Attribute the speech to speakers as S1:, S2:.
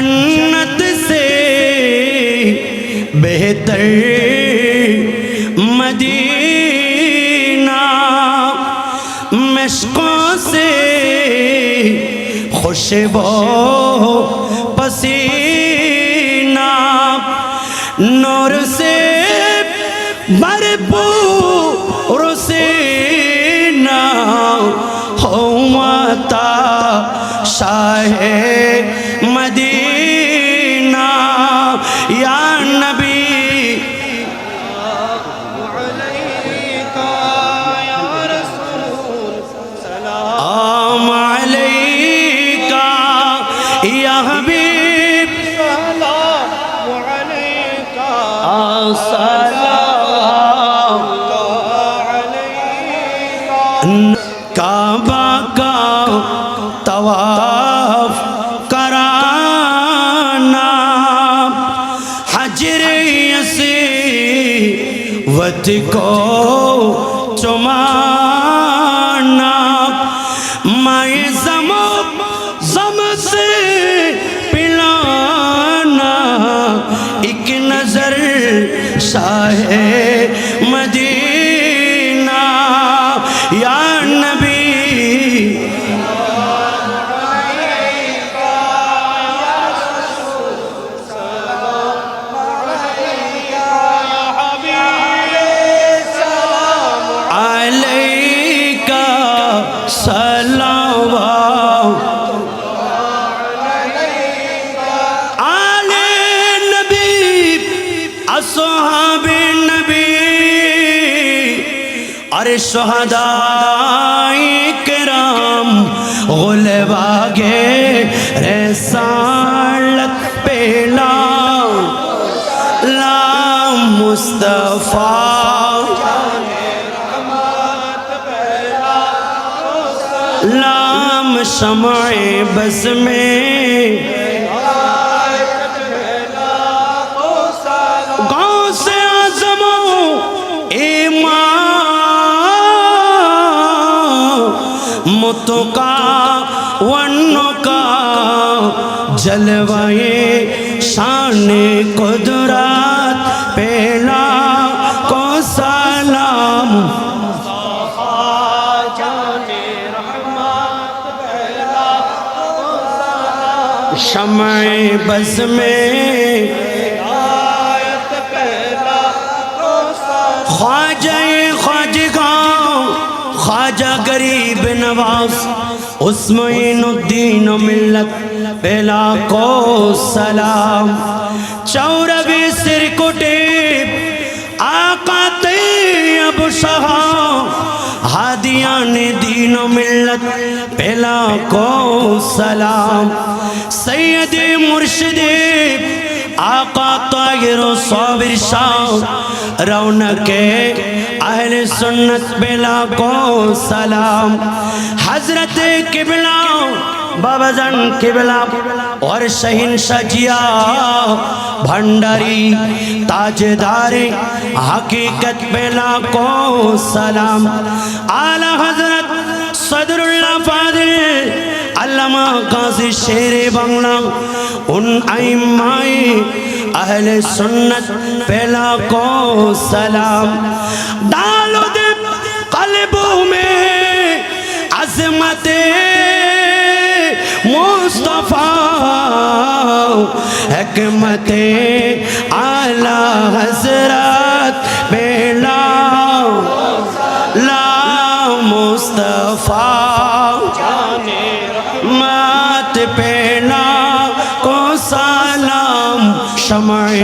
S1: जन्नत से बेहतर मदीना मशकों से खुशबो पसीना नूर से भरपूर النبي
S2: عليك يا رسول
S1: سلام عليك يا حبيب سلام
S2: عليك
S1: السلام عليك كعبة کا طواف ভক্তি কো চমা মায়ে ہمارے شہداء کرام غلبا گے رسالت پہ لام لام مصطفیٰ۔ لام شمع بس میں بتوں کا ونوں کا جلوائے شان قدرات پہلا کو سلام۔ شمع بز میں خواجہ خواجہ خواجہ نواز عثمین الدین و ملت پہلا کو سلام چورہ چوربی سر ٹیپ آقا طیب شہا حادیان دین و ملت پہلا کو سلام سید مرشد آقا طاہر و صابر شاہ رونق अहल सुन्नत बेला को सलाम। हज़रत किबला, बाबा जन किबला और शहीन सजिया भंडारी, ताजदार, हकीकत बेला को सलाम। आला हज़रत सदरुल्लाह फादिल আল্লামা গাজী শেরে বাংলা, উন আইমাই আহলে সুন্নত পেলা কো সালাম। ডালো দে কলবো মে আজমতে মুস্তফা, হকমতে আলা হজরত বেলা লা মুস্তফা। সময়